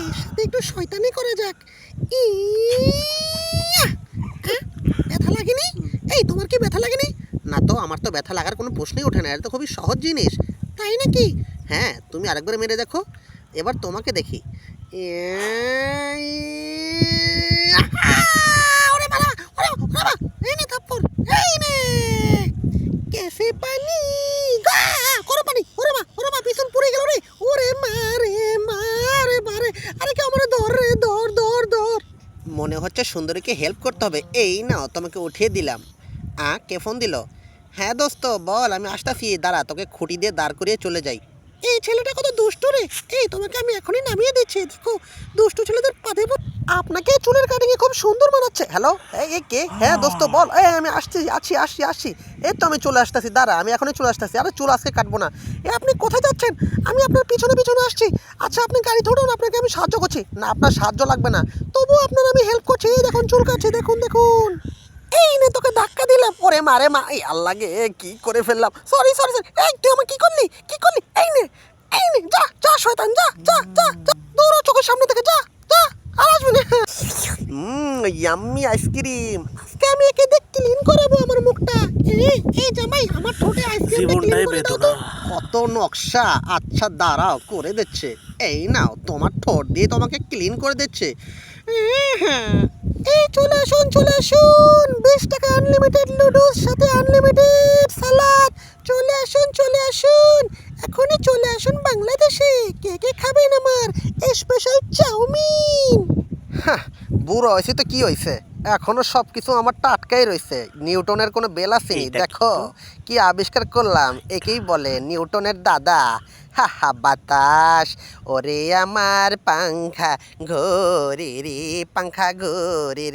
এর সাথে একটু শয়তানি করা যাক! হ্যাঁ? ব্যথা লাগেনি এই, তোমার কি ব্যথা লাগেনি না তো, আমার তো ব্যথা লাগার কোনো প্রশ্নই ওঠে না, এটা তো খুবই সহজ জিনিস তাই নাকি হ্যাঁ তুমি আরেকবার মেরে দেখো এবার তোমাকে দেখি ইয়া! ওরে বাবা, ওরে বাবা, এই নে থাপ্পড়, এই নে। কেসে পালি গা করো পানি ওরে মা ওরে মা পিছন পুড়ে গেল রে ওরে মা রে মা রে মা রে আরে কে আমার ধর রে ধর ধর ধর মনে হচ্ছে সুন্দরীকে হেল্প করতে হবে। এই নাও, তোমাকে উঠিয়ে দিলাম। আ, কে ফোন দিল? হ্যাঁ দোস্ত, বল, আমি আসতাছি। দাঁড়া, তোকে খুঁটি দিয়ে দাঁড় করিয়ে চলে যাই। এই ছেলেটা কত দুষ্টু রে। এই, তোমাকে আমি এখনই নামিয়ে দিচ্ছি। দেখো, দুষ্ট ছেলেদের পাতে আপনাকে চুলের কাটিং এ খুব সুন্দর মানাচ্ছে হ্যালো এই কে? হ্যাঁ দোস্ত বল। এই আমি আসছি আছি আসছি আসছি। এই তো আমি চলে আসতেছি। দাঁড়া আমি এখনই চলে আসতেছি। আরে চুল আজকে কাটবো না। এ আপনি কোথায় যাচ্ছেন? আমি আপনার পিছনে পিছনে আসছি। আচ্ছা আপনি গাড়ি ধরুন আপনাকে আমি সাহায্য করছি। না আপনার সাহায্য লাগবে না। তবুও আপনার আমি হেল্প করছি। দেখুন চুল কাটছি। দেখুন দেখুন। এই নে তোকে ধাক্কা দিলাম। ওরে মারে মা। এই আল্লাহ গে কি করে ফেললাম? সরি সরি সরি এই তুই আমার কি করলি? কি করলি? এই নে এই নে যা যা শয়তান যা যা দৌড়ো চোখের সামনে থেকে যা যা আর আসবি না হুম ইয়াম্মি আইসক্রিম আজকে আমি একে দেখ ক্লিন করাবো আমার মুখটা। এই এই জামাই আমার ঠোঁটে আইসক্রিম জীবনটাই বেদনা। কত নকশা। আচ্ছা দাঁড়াও করে দিচ্ছে। এই নাও তোমার ঠোঁট দিয়ে তোমাকে ক্লিন করে দিচ্ছে। এই চলে আসুন চলে আসুন। বিশ টাকা আনলিমিটেড নুডলস সাথে আনলিমিটেড সালাদ চলে আসুন চলে আসুন। এখনই চলে আসুন বাংলাদেশে। কে কে খাবেন আমার? Special chowmein. বুড়ো হয়েছে তো কি হয়েছে? এখনও সব কিছু আমার টাটকাই রয়েছে। নিউটনের কোনো বেল আসেনি দেখো কি আবিষ্কার করলাম? একেই বলে নিউটনের দাদা। হা হা বাতাস। ওরে আমার পাংখা ঘোরে রে পাংখা ঘোরে রে